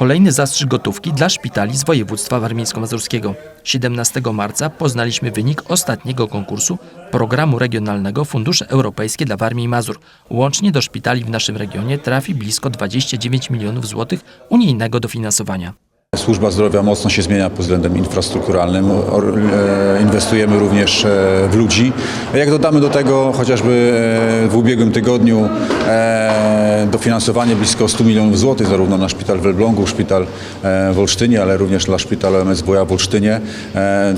Kolejny zastrzyk gotówki dla szpitali z województwa warmińsko-mazurskiego. 17 marca poznaliśmy wynik ostatniego konkursu programu regionalnego Fundusze Europejskie dla Warmii i Mazur. Łącznie do szpitali w naszym regionie trafi blisko 29 milionów złotych unijnego dofinansowania. Służba zdrowia mocno się zmienia pod względem infrastrukturalnym. E, Inwestujemy również e, w ludzi. Jak dodamy do tego chociażby e, w ubiegłym tygodniu dofinansowanie blisko 100 milionów złotych zarówno na szpital w Elblągu, szpital w Olsztynie, ale również dla szpitala MSWiA w Olsztynie,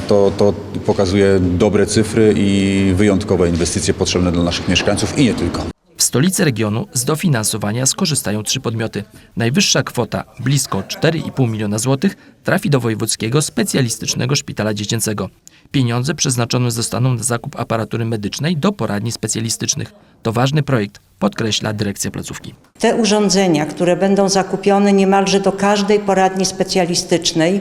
to, to pokazuje dobre cyfry i wyjątkowe inwestycje potrzebne dla naszych mieszkańców i nie tylko. W stolicy regionu z dofinansowania skorzystają trzy podmioty. Najwyższa kwota, blisko 4,5 miliona złotych, trafi do Wojewódzkiego Specjalistycznego Szpitala Dziecięcego. Pieniądze przeznaczone zostaną na zakup aparatury medycznej do poradni specjalistycznych. To ważny projekt, podkreśla dyrekcja placówki. Te urządzenia, które będą zakupione niemalże do każdej poradni specjalistycznej,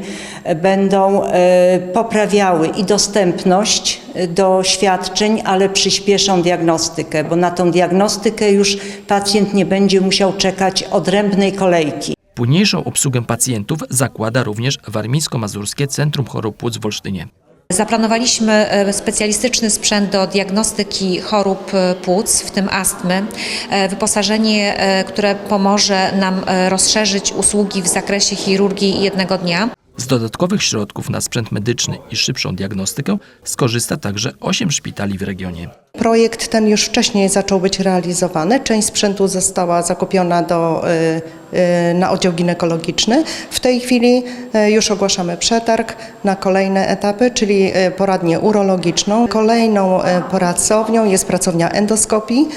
będą e, poprawiały i dostępność e, do świadczeń, ale przyspieszą diagnostykę, bo na tą diagnostykę już pacjent nie będzie musiał czekać odrębnej kolejki. Późniejszą obsługę pacjentów zakłada również Warmińsko-Mazurskie Centrum Chorób Płuc w Olsztynie. Zaplanowaliśmy e, specjalistyczny sprzęt do diagnostyki chorób e, płuc, w tym astmy. E, Wyposażenie, które pomoże nam rozszerzyć usługi w zakresie chirurgii jednego dnia. Z dodatkowych środków na sprzęt medyczny i szybszą diagnostykę skorzysta także 8 szpitali w regionie. Projekt ten już wcześniej zaczął być realizowany. Część sprzętu została zakupiona do, na oddział ginekologiczny. W tej chwili y, już ogłaszamy przetarg na kolejne etapy, czyli y, poradnię urologiczną. Kolejną y, pracownią jest pracownia endoskopii,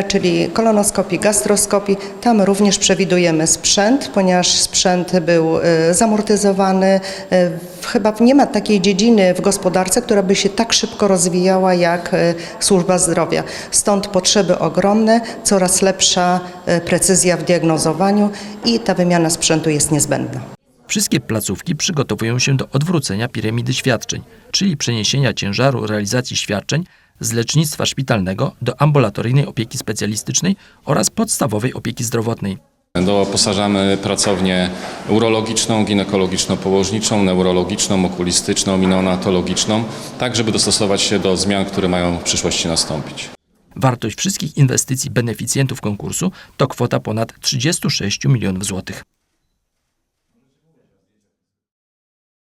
y, czyli kolonoskopii, gastroskopii. Tam również przewidujemy sprzęt, ponieważ sprzęt był y, zamortyzowany. Y, Chyba nie ma takiej dziedziny w gospodarce, która by się tak szybko rozwijała jak y, służba zdrowia. Stąd potrzeby ogromne, coraz lepsza y, precyzja w diagnozowaniu i ta wymiana sprzętu jest niezbędna. Wszystkie placówki przygotowują się do odwrócenia piramidy świadczeń, czyli przeniesienia ciężaru realizacji świadczeń z lecznictwa szpitalnego do ambulatoryjnej opieki specjalistycznej oraz podstawowej opieki zdrowotnej. Doposażamy pracownię urologiczną, ginekologiczno-położniczą, neurologiczną, okulistyczną i neonatologiczną, tak żeby dostosować się do zmian, które mają w przyszłości nastąpić. Wartość wszystkich inwestycji beneficjentów konkursu to kwota ponad 36 milionów złotych.